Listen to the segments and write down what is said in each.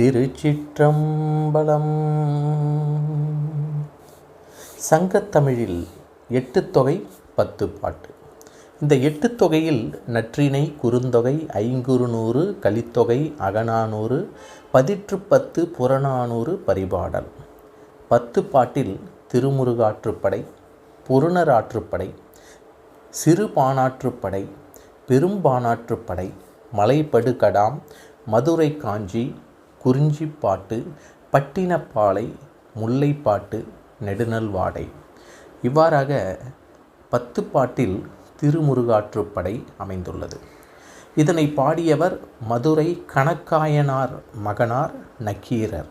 திருச்சிற்றம்பலம். சங்கத்தமிழில் எட்டு தொகை பத்து பாட்டு. இந்த எட்டு தொகையில் நற்றினை குறுந்தொகை ஐங்குறுநூறு கலித்தொகை அகநானூறு பதிற்று பத்து புறநானூறு பரிபாடல். பத்து பாட்டில் திருமுருகாற்றுப்படை புறநராற்றுப்படை சிறுபானாற்றுப்படை பெரும்பானாற்றுப்படை மலைப்படுகடாம் மதுரை காஞ்சி குறிஞ்சிப்பாட்டு பட்டினப்பாலை முல்லைப்பாட்டு நெடுநல்வாடை இவ்வாறாக பத்து பாட்டில் திருமுருகாற்றுப்படை அமைந்துள்ளது. இதனை பாடியவர் மதுரை கணக்காயனார் மகனார் நக்கீரர்.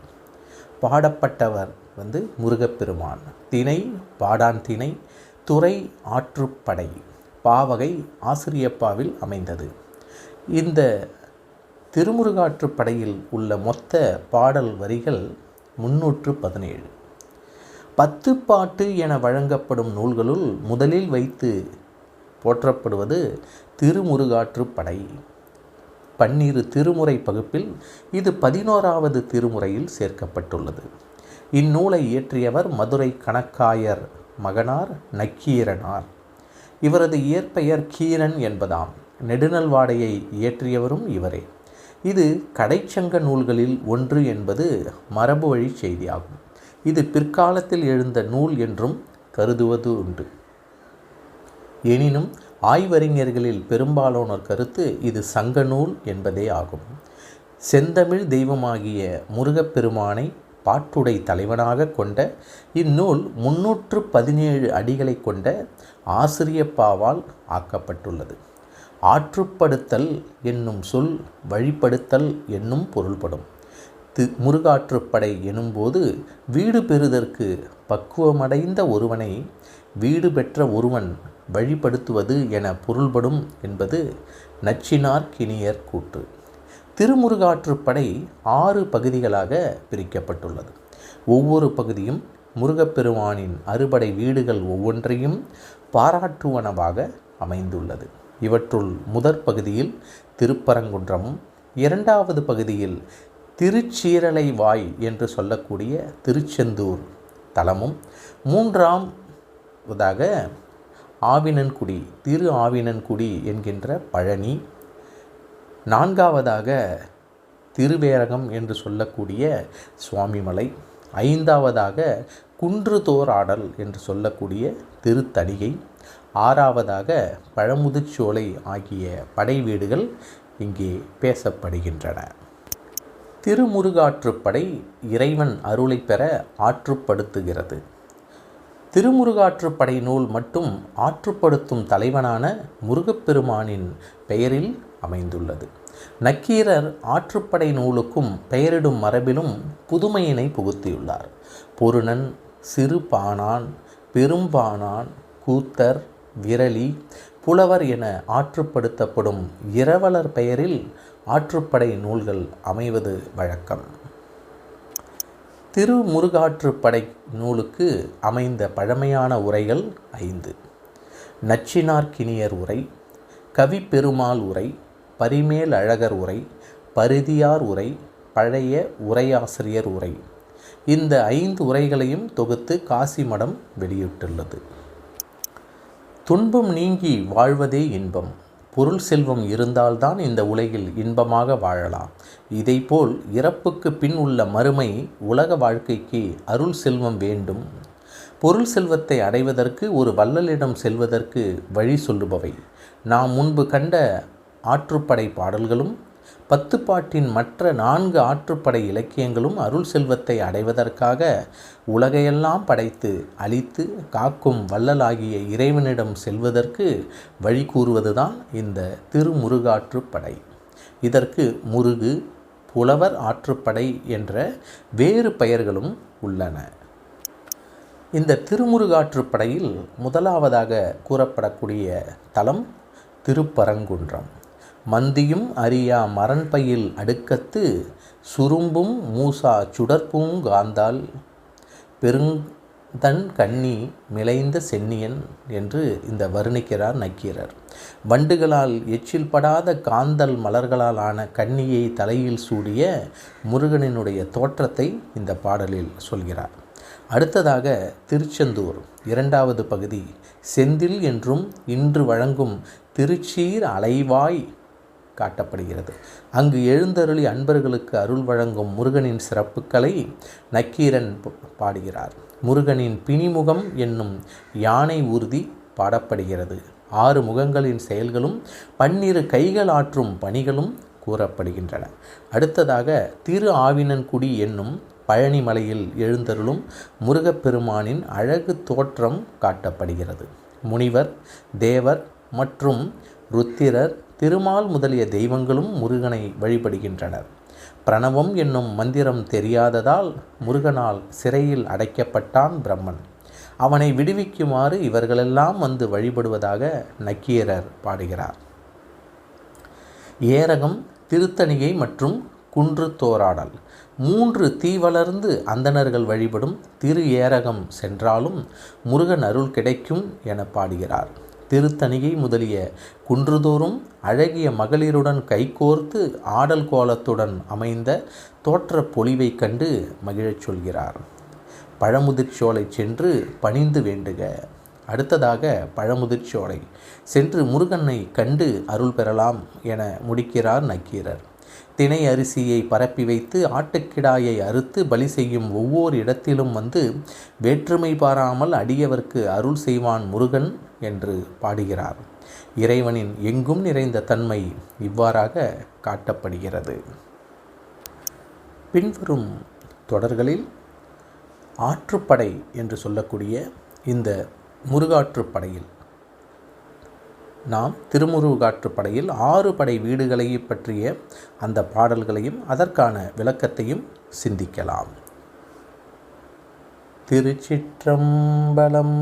பாடப்பட்டவர் வந்து முருகப்பெருமான். திணை பாடான் திணை துறை ஆற்றுப்படை பாவகை ஆசிரியப்பாவில் அமைந்தது. இந்த திருமுருகாற்றுப்படையில் உள்ள மொத்த பாடல் வரிகள் முன்னூற்று பதினேழு. பத்து பாட்டு என வழங்கப்படும் நூல்களுள் முதலில் வைத்து போற்றப்படுவது திருமுருகாற்றுப்படை பன்னிரு திருமுறை பகுப்பில் இது பதினோராவது திருமுறையில் சேர்க்கப்பட்டுள்ளது. இந்நூலை இயற்றியவர் மதுரை கணக்காயர் மகனார் நக்கீரனார். இவரது இயற்பெயர் கீரன் என்பதாம். நெடுநல்வாடையை இயற்றியவரும் இவரே. இது கடைச்சங்க நூல்களில் ஒன்று என்பது மரபு வழி செய்தியாகும். இது பிற்காலத்தில் எழுந்த நூல் என்றும் கருதுவது உண்டு. எனினும் ஆய்வறிஞர்களில் பெரும்பாலானோர் கருத்து இது சங்க நூல் என்பதே ஆகும். செந்தமிழ் தெய்வமாகிய முருகப்பெருமானை பாட்டுடை தலைவனாக கொண்ட இந்நூல் முன்னூற்று பதினேழு அடிகளை கொண்ட ஆசிரியப்பாவால் ஆக்கப்பட்டுள்ளது. ஆற்றுப்படுத்தல் என்னும் சொல் வழிப்படுத்தல் என்னும் பொருள்படும். தி முருகாற்றுப்படை எனும்போது வீடு பெறுதற்கு பக்குவமடைந்த ஒருவனை வீடு பெற்ற ஒருவன் வழிப்படுத்துவது என பொருள்படும் என்பது நச்சினார் கிணியர் கூற்று. திருமுருகாற்றுப்படை ஆறு பகுதிகளாக பிரிக்கப்பட்டுள்ளது. ஒவ்வொரு பகுதியும் முருகப்பெருமானின் அறுபடை வீடுகள் ஒவ்வொன்றையும் பாராட்டுவனவாக அமைந்துள்ளது. இவற்றுள் முதற் பகுதியில் திருப்பரங்குன்றமும் இரண்டாவது பகுதியில் திருச்சீரலை வாய் என்று சொல்லக்கூடிய திருச்செந்தூர் தலமும் மூன்றாம் இதாக ஆவினன்குடி திரு ஆவினன்குடி என்கின்ற பழனி நான்காவதாக திருவேரகம் என்று சொல்லக்கூடிய சுவாமிமலை ஐந்தாவதாக குன்றுதோராடல் என்று சொல்லக்கூடிய திருத்தணிகை ஆறாவதாக பழமுதிர்ச்சோலை ஆகிய படை வீடுகள் இங்கே பேசப்படுகின்றன. திருமுருகாற்றுப்படை இறைவன் அருளை பெற ஆற்றுப்படுத்துகிறது. திருமுருகாற்றுப்படை நூல் மட்டும் ஆற்றுப்படுத்தும் தலைவனான முருகப்பெருமானின் பெயரில் அமைந்துள்ளது. நக்கீரர் ஆற்றுப்படை நூலுக்கும் பெயரிடும் மரபிலும் புதுமையினை புகுத்தியுள்ளார். பொருணன் சிறுபானான் பெரும்பானான் கூத்தர் விரலி புலவர் என ஆற்றுப்படுத்தப்படும் இரவலர் பெயரில் ஆற்றுப்படை நூல்கள் அமைவது வழக்கம். திருமுருகாற்றுப்படை நூலுக்கு அமைந்த பழமையான உரைகள் ஐந்து. நச்சினார்க்கினியர் உரை கவிப்பெருமாள் உரை பரிமேல் அழகர் உரை பரிதியார் உரை பழைய உரையாசிரியர் உரை. இந்த ஐந்து உரைகளையும் தொகுத்து காசிமடம் வெளியிட்டுள்ளது. துன்பம் நீங்கி வாழ்வதே இன்பம். பொருள் செல்வம் இருந்தால்தான் இந்த உலகில் இன்பமாக வாழலாம். இதைப்போல் இறப்புக்கு பின் உள்ள மறுமை உலக வாழ்க்கைக்கு அருள் செல்வம் வேண்டும். பொருள் செல்வத்தை அடைவதற்கு ஒரு வள்ளலிடம் செல்வதற்கு வழி சொல்லுபவை. நாம் முன்பு கண்ட ஆற்றுப்படை பாடல்களும் பத்து பாட்டின் மற்ற நான்கு ஆற்றுப்படை இலக்கியங்களும் அருள் செல்வத்தை அடைவதற்காக உலகையெல்லாம் படைத்து அழித்து காக்கும் வள்ளலாகிய இறைவனிடம் செல்வதற்கு வழி கூறுவதுதான் இந்த திருமுருகாற்றுப்படை. இதற்கு முருகு புலவர் ஆற்றுப்படை என்ற வேறு பெயர்களும் உள்ளன. இந்த திருமுருகாற்றுப்படையில் முதலாவதாக கூறப்படக்கூடிய தலம் திருப்பரங்குன்றம். மந்தியும் அறியா மரண்பையில் அடுக்கத்து சுரும்பும் மூசா சுடற்பூங் காந்தால் பெருங் தன் கண்ணி மிளைந்த சென்னியன் என்று இந்த வர்ணிக்கிறார் நக்கீரர். வண்டுகளால் எச்சில் படாத காந்தல் மலர்களால் ஆன கண்ணியை தலையில் சூடிய முருகனினுடைய தோற்றத்தை இந்த பாடலில் சொல்கிறார். அடுத்ததாக திருச்செந்தூர் இரண்டாவது பகுதி செந்தில் என்றும் இன்று வழங்கும் திருச்சீர் அலைவாய் காட்டப்படுகிறது. அங்கு எழுந்தருளி அன்பர்களுக்கு அருள் வழங்கும் முருகனின் சிறப்புகளை நக்கீரன் பாடுகிறார். முருகனின் பிணிமுகம் என்னும் யானை ஊர்தி பாடப்படுகிறது. ஆறு முகங்களின் செயல்களும் பன்னிரு கைகள் ஆற்றும் பணிகளும் கூறப்படுகின்றன. அடுத்ததாக திரு ஆவினன்குடி என்னும் பழனிமலையில் எழுந்தருளும் முருகப்பெருமானின் அழகு தோற்றம் காட்டப்படுகிறது. முனிவர் தேவர் மற்றும் ருத்திரர் திருமால் முதலிய தெய்வங்களும் முருகனை வழிபடுகின்றனர். பிரணவம் என்னும் மந்திரம் தெரியாததால் முருகனால் சிறையில் அடைக்கப்பட்டான் பிரம்மன். அவனை விடுவிக்குமாறு இவர்களெல்லாம் வந்து வழிபடுவதாக நக்கீரர் பாடுகிறார். ஏரகம் திருத்தணிகை மற்றும் குன்று தோராடல். மூன்று தீ வளர்ந்து அந்தணர்கள் வழிபடும் திரு ஏரகம் சென்றாலும் முருகன் அருள் கிடைக்கும் என பாடுகிறார். திருத்தணிகை முதலிய குன்றுதோறும் அழகிய மகளிருடன் கைகோர்த்து ஆடல் கோலத்துடன் அமைந்த தோற்ற பொலிவைக் கண்டு மகிழச் சொல்கிறார். பழமுதிர்ச்சோலை சென்று பணிந்து வேண்டுக. அடுத்ததாக பழமுதிர்ச்சோலை சென்று முருகனை கண்டு அருள் பெறலாம் என முடிக்கிறார் நக்கீரர். தினை அரிசியை பரப்பி வைத்து ஆட்டுக்கிடாயை அறுத்து பலி செய்யும் ஒவ்வொரு இடத்திலும் வந்து வேற்றுமை பாராமல் அடியவர்க்கு அருள் செய்வான் முருகன் என்று பாடுகிறார். இறைவனின் எங்கும் நிறைந்த தன்மை இவ்வாறாக காட்டப்படுகிறது. பின்வரும் தொடர்களில் ஆற்றுப்படை என்று சொல்லக்கூடிய இந்த முருகாற்றுப்படையில் நாம் திருமுருகாற்றுப்படையில் ஆறு படை வீடுகளை பற்றிய அந்த பாடல்களையும் அதற்கான விளக்கத்தையும் சிந்திக்கலாம். திருச்சிற்றம்பலம்